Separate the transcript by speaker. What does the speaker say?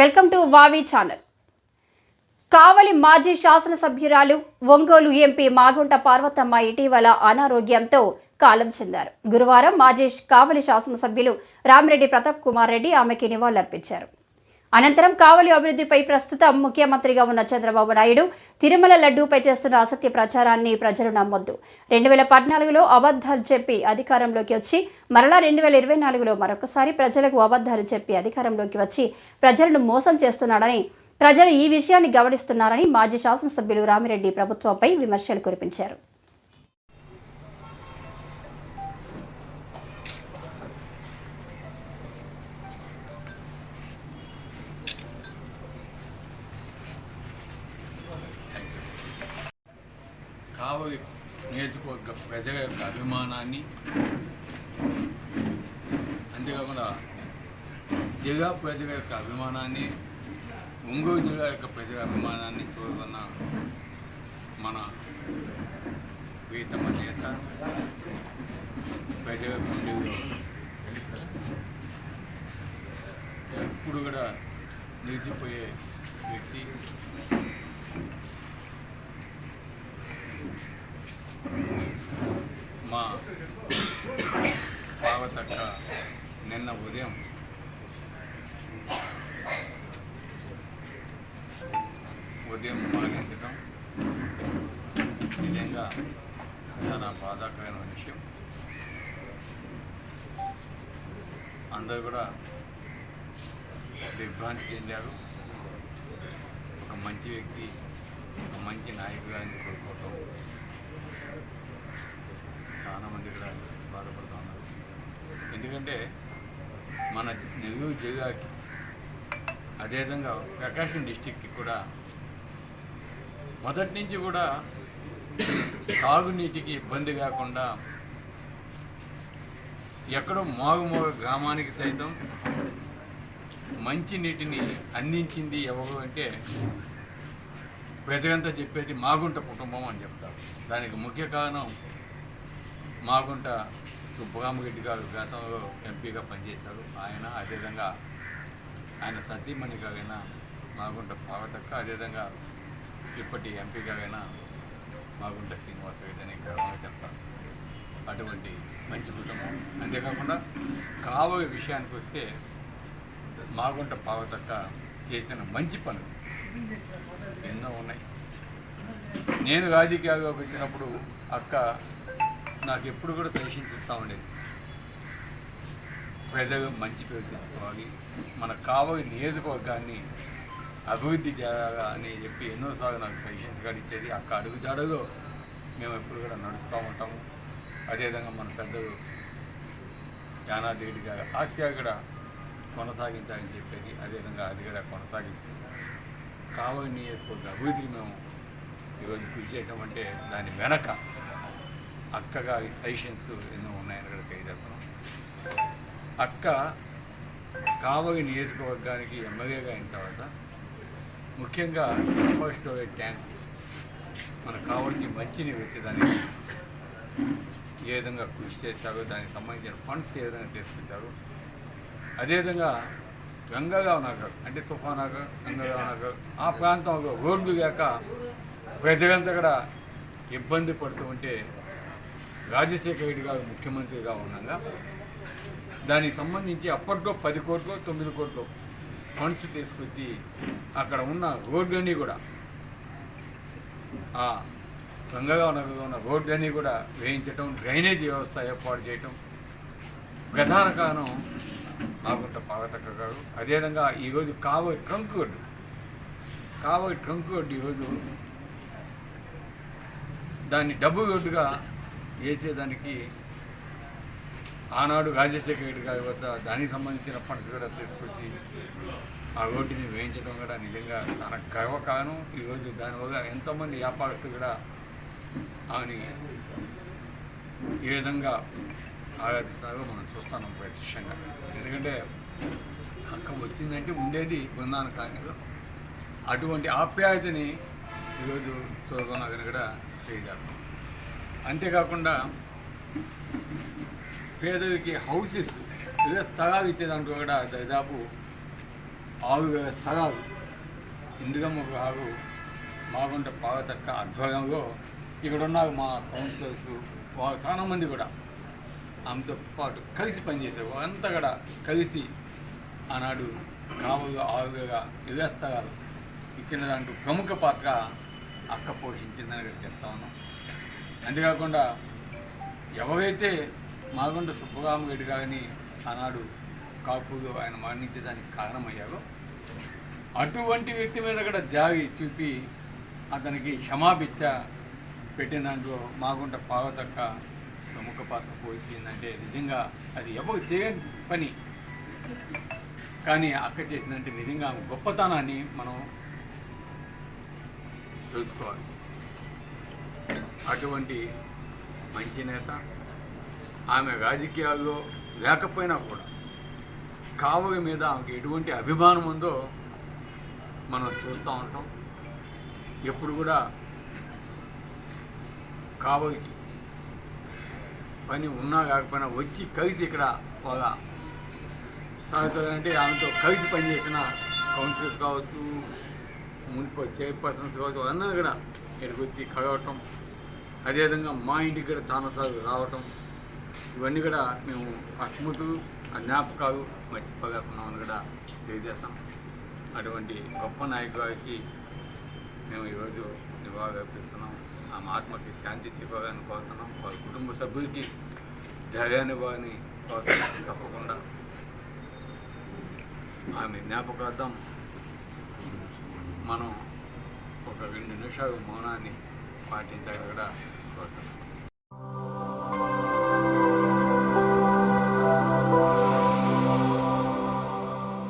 Speaker 1: Welcome to వావి channel. Kavali మాజీ శాసనసభ్యురాలు ఒంగోలు ఎంపీ మాగుంట పార్వతమ్మ ఇటీవల అనారోగ్యంతో కాలం చెందారు. గురువారం మాజీ కావలి శాసనసభ్యులు రామిరెడ్డి ప్రతాప్ కుమార్ రెడ్డి ఆమెకి నివాళులర్పించారు. అనంతరం కావలి అభివృద్ధిపై ప్రస్తుతం ముఖ్యమంత్రిగా ఉన్న చంద్రబాబు నాయుడు తిరుమల లడ్డూపై చేస్తున్న అసత్య ప్రచారాన్ని ప్రజలు నమ్మొద్దు. రెండు వేల పద్నాలుగులో అబద్ధాలు చెప్పి అధికారంలోకి వచ్చి మరలా రెండు వేల ఇరవై నాలుగులో మరొకసారి ప్రజలకు అబద్ధాలు చెప్పి అధికారంలోకి వచ్చి ప్రజలను మోసం చేస్తున్నాడని ప్రజలు ఈ విషయాన్ని గమనిస్తున్నారని మాజీ శాసనసభ్యులు రామిరెడ్డి ప్రభుత్వంపై విమర్శలు కురిపించారు.
Speaker 2: బాబు నియోజకవర్గ ప్రజల యొక్క అభిమానాన్ని అంతేకాకుండా జిల్లా ప్రజల యొక్క అభిమానాన్ని ఒంగోలు జిల్లా యొక్క ప్రజల అభిమానాన్ని చూరుకున్న మన ప్రీతమ నేత ప్రజల గుండెల్లో ఎప్పుడు కూడా నిలిచిపోయే వ్యక్తి మా పావతక్క నిన్న ఉదయం ఉదయం మరణించడం నిజంగా చాలా బాధాకరమైన విషయం. అందరూ కూడా దిగ్భ్రాంతి చెందారు. ఒక మంచి వ్యక్తి ఒక మంచి నాయకురాన్ని కోరుకోవటం చాలా మంది కూడా బాధపడుతూ ఉన్నారు ఎందుకంటే మన నెల్లూరు జిల్లాకి అదేవిధంగా ప్రకాశం డిస్టిక్కి కూడా మొదటి నుంచి కూడా తాగునీటికి ఇబ్బంది కాకుండా ఎక్కడో మాగుమోగ గ్రామానికి సైతం మంచి నీటిని అందించింది ఎవరు అంటే ప్రజలంతా చెప్పేది మాగుంట కుటుంబం అని చెప్తారు. దానికి ముఖ్య కారణం మాగుంట సుబ్బరామరెడ్డి గారు గతంలో ఎంపీగా పనిచేశారు. ఆయన అదేవిధంగా ఆయన సతీమణి గారైన మాగుంట పావతక్క అదేవిధంగా ఇప్పటి ఎంపీ గారైన మాగుంట శ్రీనివాసరెడ్డి అని గర్వంగా చెప్తారు. అటువంటి మంచి కుటుంబం. అంతేకాకుండా కావలి విషయానికి వస్తే మాగుంట పావతక్క చేసిన మంచి పనులు ఎన్నో ఉన్నాయి. నేను రాజకీయాల్లోకి వచ్చినప్పుడు అక్క నాకు ఎప్పుడు కూడా సజెషన్స్ ఇస్తూ ఉండేది. ప్రజలు మంచి పేరు తెచ్చుకోవాలి. మన కావాలి నియోజకవర్గాన్ని అభివృద్ధి చేయాలా అని చెప్పి ఎన్నోసార్లు నాకు సజెషన్స్ కానీ ఇచ్చేది. అక్క అడుగు జాడలో మేము ఎప్పుడు కూడా నడుస్తూ ఉంటాము. అదేవిధంగా మన పెద్దలు యానాది రెడ్డి ఆసియా కూడా కొనసాగించాలని చెప్పేది. అదేవిధంగా అది కూడా కొనసాగిస్తుంది కావాలి నియోజకవర్గ అభివృద్ధికి మేము ఈరోజు కృషి చేసామంటే దాని వెనక అక్కగా ఈ సజెషన్స్ ఎన్నో ఉన్నాయని అక్కడ కైదాసం అక్క కావలి నియోజకవర్గానికి ఎమ్మెల్యేగా అయిన తర్వాత ముఖ్యంగా సమ్మర్ ట్యాంక్ మన కావలికి మంచిని పెట్టేదానికి ఏ విధంగా కృషి చేశారో దానికి సంబంధించిన ఫండ్స్ ఏ విధంగా తీసుకొచ్చారు. అదేవిధంగా గంగాగావ్ నగర్ అంటే తుఫాన్ నగర్ నగర్ ఆ ప్రాంతంలో రోడ్లు లేక ప్రజలంతా కూడా ఇబ్బంది పడుతూ ఉంటే రాజశేఖర రెడ్డి గారు ముఖ్యమంత్రిగా ఉండగా దానికి సంబంధించి అప్పట్లో పది కోట్లు తొమ్మిది కోట్లు ఫండ్స్ తీసుకొచ్చి అక్కడ ఉన్న రోడ్లన్నీ కూడా ఆ గంగగా ఉన్న ఉన్న రోడ్లన్నీ కూడా వేయించటం డ్రైనేజ్ వ్యవస్థ ఏర్పాటు చేయటం ప్రధాన కారణం మాగుంట పాగతక్క గారు. అదేవిధంగా ఈరోజు Kavali trunk road Kavali trunk road ఈరోజు దాన్ని డబ్బు రోడ్డుగా చేసేదానికి ఆనాడు రాజశేఖర రెడ్డి గారి వద్ద దానికి సంబంధించిన ఫండ్స్ కూడా తీసుకొచ్చి ఆ రోడ్డుని వేయించడం కూడా నిజంగా తన గర్వకారణం ఈరోజు దానివల్ల ఎంతోమంది వ్యాపారస్తులు కూడా ఆమెని ఏ విధంగా ఆరాధిస్తారో మనం చూస్తున్నాం ప్రత్యక్షంగా. ఎందుకంటే అక్క వచ్చిందంటే ఉండేది బృందాన కానీ అటువంటి ఆప్యాయతని ఈరోజు చూడగొనగని కూడా తెలియజేస్తాం. అంతేకాకుండా పేదలకి హౌసెస్ లేదా స్థలాలు ఇచ్చేదాంట్లో కూడా దాదాపు ఆరు వేల స్థలాలు. ఇందుగమ్మ ఆగు మాగుంట పావతక్క ఆధ్వర్యంలో ఇక్కడ ఉన్నారు మా కౌన్సిలర్స్ వారు చాలామంది కూడా ఆమెతో పాటు కలిసి పనిచేసారు అంతా కూడా కలిసి ఆనాడు కావుగా ఆవుగా స్థలాలు ఇచ్చిన దాంట్లో ప్రముఖ పాత్ర అక్క పోషించిందని కూడా చెప్తా ఉన్నాం. అంతేకాకుండా ఎవరైతే మాగుంట సుబ్బరామరెడ్డి గారిని ఆనాడు కాపులు ఆయన మరణించడానికి కారణమయ్యారో అటువంటి వ్యక్తి మీద కూడా జాగి చూపి అతనికి క్షమాభిచ్చ పెట్టిన దాంట్లో మాగుంట పావతక్క ప్రముఖ పాత్ర పోయిందంటే నిజంగా అది ఎవరు చేయని పని. కానీ అక్క చేసిందంటే నిజంగా గొప్పతనాన్ని మనం తెలుసుకోవాలి. అటువంటి మంచి నేత ఆమె రాజకీయాల్లో లేకపోయినా కూడా కావలి మీద ఆమెకి ఎటువంటి అభిమానం ఉందో మనం చూస్తూ ఉంటాం. ఎప్పుడు కూడా కావలికి పని ఉన్నా కాకపోయినా వచ్చి కలిసి ఇక్కడ ఒక అంటే ఆమెతో కలిసి పనిచేసిన కౌన్సిలర్స్ కావచ్చు మున్సిపల్ చైర్పర్సన్స్ కావచ్చు అందరూ కూడా ఇక్కడికి వచ్చి కలవటం అదేవిధంగా మా ఇంటికి కూడా చాలాసార్లు రావటం ఇవన్నీ కూడా మేము ఆ స్మృతులు ఆ జ్ఞాపకాలు మర్చిపోగలుగుతున్నామని కూడా తెలియజేస్తాం. అటువంటి గొప్ప నాయకుడికి మేము ఈరోజు నివాళులర్పిస్తున్నాం ఆమె ఆత్మకి శాంతి చేకూరాలని కోరుతున్నాం. వారి కుటుంబ సభ్యులకి ధైర్యాన్ని ఇవ్వాలని కోరుతున్నాం. తప్పకుండా. ఆమె జ్ఞాపకార్థం మనం ఒక రెండు నిమిషాలు మౌనాన్ని పాటించాలి కూడా కోరుతున్నాను